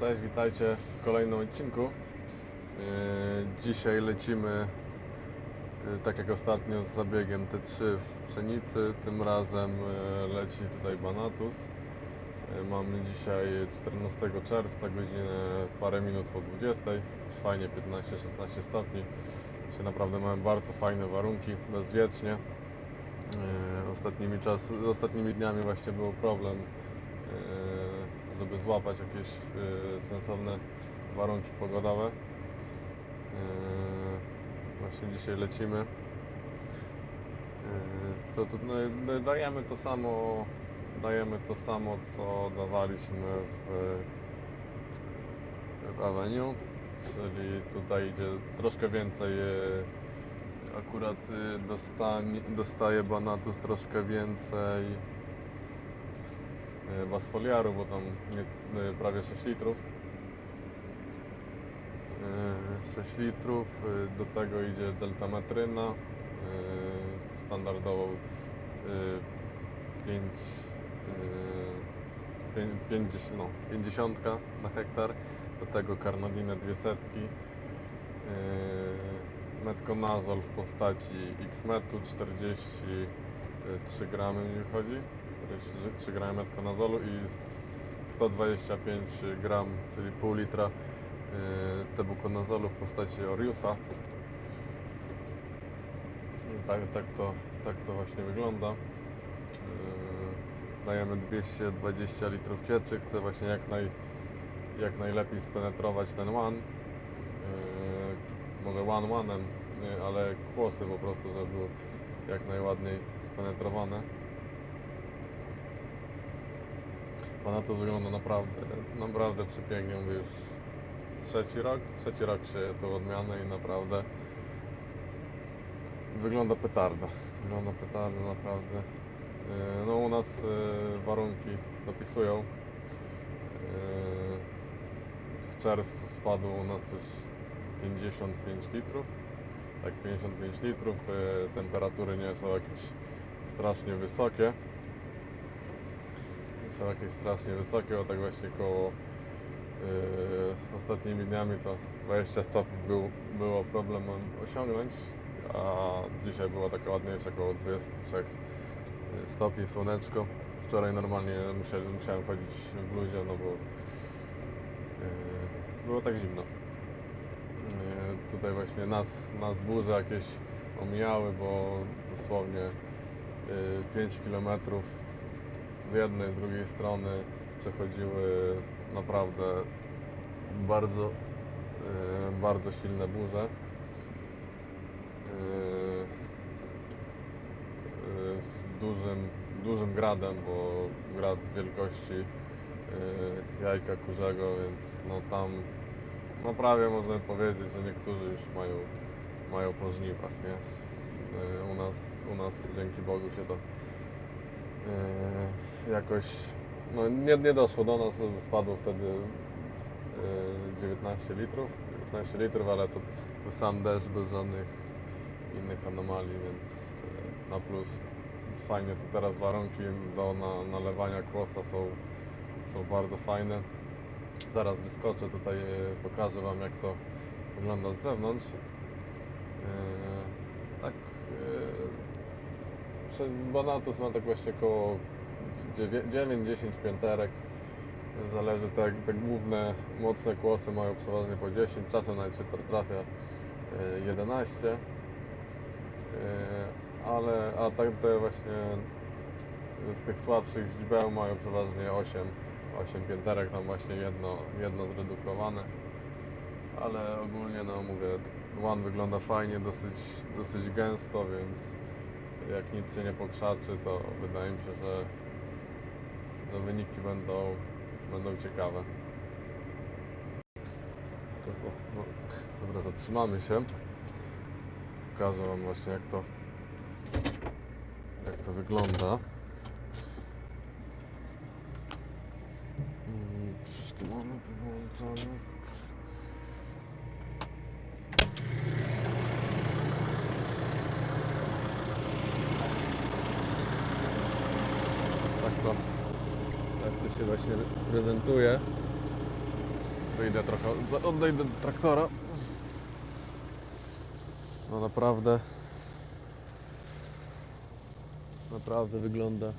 Cześć, witajcie w kolejnym odcinku. Yy, Dzisiaj lecimy, yy, tak jak ostatnio, z zabiegiem T3 w pszenicy. Tym razem yy, leci tutaj Banatus. Mamy dzisiaj 14 czerwca, godzinę parę minut po 20. Fajnie 15-16 stopni. Dzisiaj naprawdę mamy bardzo fajne warunki, bezwiecznie. Ostatnimi, czas, ostatnimi dniami właśnie był problem, żeby złapać jakieś yy, sensowne warunki pogodowe. Yy, Właśnie dzisiaj lecimy. Yy, Co tu, no, no, dajemy to samo, dajemy to samo, co dawaliśmy w, w Avenue, czyli tutaj idzie troszkę więcej akurat y, dostanie, dostaje Banatus troszkę więcej y, basfoliaru, bo tam nie, y, prawie 6 litrów. Y, 6 litrów, y, do tego idzie deltametryna, standardową 5, 50, no, 50 na hektar, do tego karnadinę dwie setki. Yy, metkonazol w postaci X-metu 43 gramy mi wychodzi 43 gramy metkonazolu i 125 gram, czyli pół litra yy, tebukonazolu w postaci Oriusa. Tak, tak, to, tak to właśnie wygląda. Yy, dajemy 220 litrów cieczy chcę właśnie jak, naj, jak najlepiej spenetrować ten one Yy, może one one'em, ale kłosy po prostu, żeby były jak najładniej spenetrowane. Pana to wygląda naprawdę, naprawdę przepięknie, mówię już trzeci rok, trzeci rok się to odmiany i naprawdę wygląda petarda, wygląda petarda naprawdę. Yy, No u nas yy, warunki dopisują. Yy, w czerwcu spadło u nas już 55 litrów. Tak, 55 litrów. e, Temperatury nie są jakieś strasznie wysokie. Są jakieś strasznie wysokie, bo tak właśnie koło e, ostatnimi dniami to 20 stopni był, było problemem osiągnąć, a dzisiaj była taka ładniejsza, około 23 stopni, słoneczko. Wczoraj normalnie musiałem, musiałem chodzić w bluzie, no bo e, było tak zimno. E, Tutaj właśnie nas, nas burze jakieś omijały, bo dosłownie e, 5 km z jednej, z drugiej strony przechodziły naprawdę bardzo, e, bardzo silne burze. E, Z dużym, dużym gradem, bo grad wielkości e, jajka kurzego, więc no tam no prawie można powiedzieć, że niektórzy już mają, mają po żniwach, nie? U nas, u nas dzięki Bogu się to jakoś no nie, nie doszło do nas, spadło wtedy yy, 19 litrów, 19 litrów, ale to sam deszcz bez żadnych innych anomalii, więc na plus. Fajnie, to teraz warunki do na, nalewania kłosa są, są bardzo fajne. Zaraz wyskoczę tutaj, e, pokażę Wam jak to wygląda z zewnątrz. Bonatus ma tak właśnie około 9-10 pięterek. Zależy, te, te główne mocne kłosy mają przeważnie po 10, czasem nawet się trafia e, 11. E, Ale, a tak te właśnie z tych słabszych źródeł mają przeważnie 8, 8 pięterek, tam właśnie jedno, jedno zredukowane. Ale ogólnie no mówię, one wygląda fajnie, dosyć, dosyć gęsto, więc jak nic się nie pokrzaczy, to wydaje mi się, że, że wyniki będą, będą ciekawe. To, o, no, dobra, zatrzymamy się. Pokażę Wam właśnie jak to, jak to wygląda. Mm, Wszystko mamy wyłączone. Tak to, tak to się właśnie prezentuje. Wyjdę trochę, odejdę do traktora. No naprawdę. Naprawdę wygląda.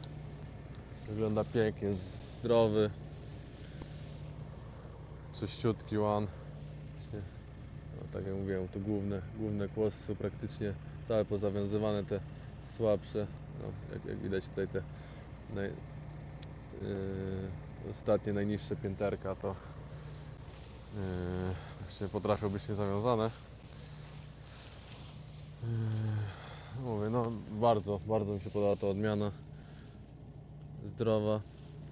Wygląda pięknie, zdrowy. Czyściutki łan. No, tak jak mówiłem, to główne, główne kłosy są praktycznie całe pozawiązywane, te słabsze. No, jak, jak widać tutaj te naj, yy, ostatnie, najniższe pięterka to yy, właśnie potrafią być niezawiązane. Yy, mówię, no bardzo, bardzo mi się podoba ta odmiana. Zdrowa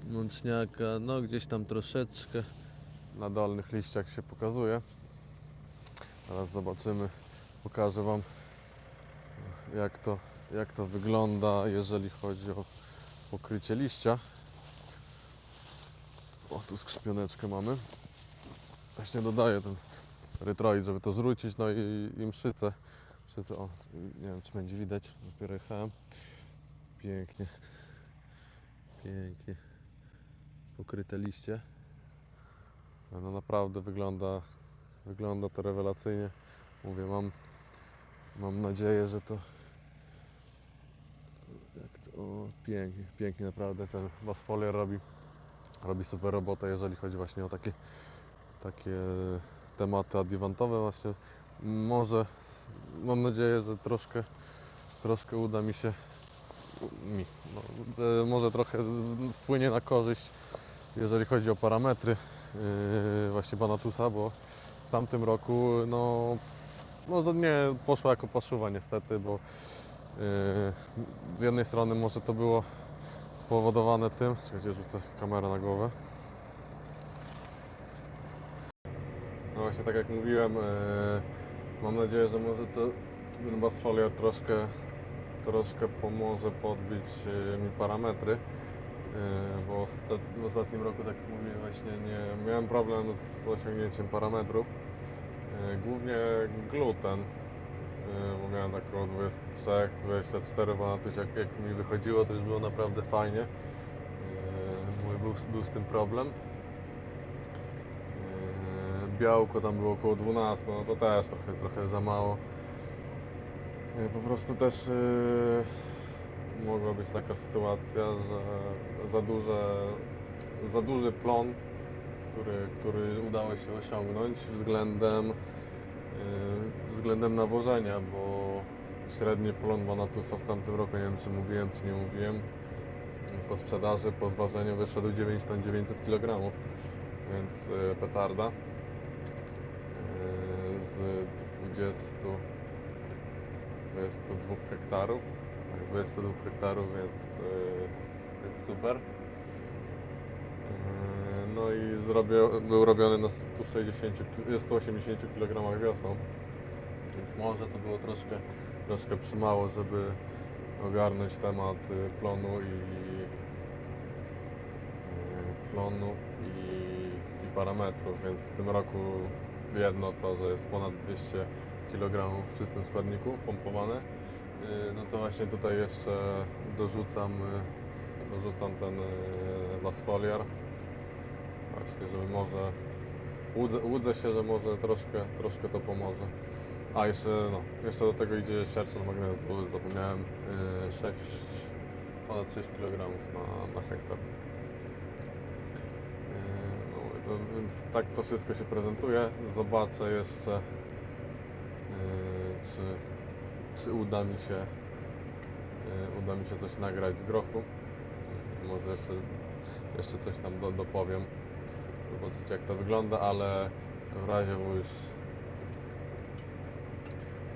mączniaka, no gdzieś tam troszeczkę na dolnych liściach się pokazuje. Teraz zobaczymy, pokażę Wam jak to, jak to wygląda, jeżeli chodzi o pokrycie liścia. O, tu skrzypioneczkę mamy. Właśnie dodaję ten rytroid, żeby to zwrócić, no i, i mszycę. mszycę. O, nie wiem czy będzie widać, dopiero jechałem. Pięknie, pięknie pokryte liście. No naprawdę wygląda, wygląda to rewelacyjnie. Mówię, mam, mam nadzieję, że to jak to, o, pięknie, pięknie naprawdę ten Basfoliar robi, robi super robotę, jeżeli chodzi właśnie o takie, takie tematy adjuwantowe właśnie. Może, mam nadzieję, że troszkę, troszkę uda mi się, mi, no, e, może trochę wpłynie na korzyść, jeżeli chodzi o parametry yy, właśnie Banatusa, bo w tamtym roku no, no nie poszło jako paszuwa niestety, bo Yy, z jednej strony może to było spowodowane tym, czekajcie, rzucę kamerę na głowę. No właśnie tak jak mówiłem, yy, mam nadzieję, że może to ten Basfoliar troszkę, troszkę pomoże podbić yy, mi parametry. Yy, Bo w ostatnim roku, tak jak mówiłem, właśnie nie miałem problem z osiągnięciem parametrów. Głównie gluten, bo miałem tak około 23, 24 ponad jak, jak mi wychodziło, to już było naprawdę fajnie. Yy, Mówię, był, był z tym problem. Yy, Białko tam było około 12, no to też trochę, trochę za mało. Po prostu też mogła być taka sytuacja, że za, duże, za duży plon, który, który udało się osiągnąć względem względem nawożenia, bo średni plon Monatusa w tamtym roku, nie wiem czy mówiłem, czy nie mówiłem, po sprzedaży, po zważeniu wyszedł 9 ton 900 kg, więc yy, petarda Yy, z 20, 22 hektarów, tak 22 hektarów, więc, więc super. No i był robiony na 160, ki- 180 kg wiosą, więc może to było troszkę, troszkę przymało, żeby ogarnąć temat y, plonu i y, plonu i, i parametrów, więc w tym roku jedno to, że jest ponad 200 kg w czystym składniku pompowane, y, no to właśnie tutaj jeszcze dorzucam, dorzucam ten y, Lasfoliar, właśnie, żeby może łudzę, łudzę się, że może troszkę, troszkę to pomoże. A jeszcze, no, jeszcze do tego idzie sierczan magnezu, zapomniałem, yy, 6, ponad 6 kg na, na hektar. Yy, no, to, więc tak to wszystko się prezentuje. Zobaczę jeszcze, yy, czy, czy uda mi się, yy, uda mi się coś nagrać z grochu. Może jeszcze, jeszcze coś tam do, dopowiem zobaczyć jak to wygląda, ale w razie już,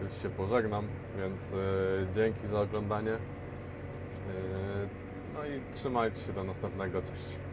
już się pożegnam, więc y, dzięki za oglądanie. Y, no i trzymajcie się do następnego, cześć.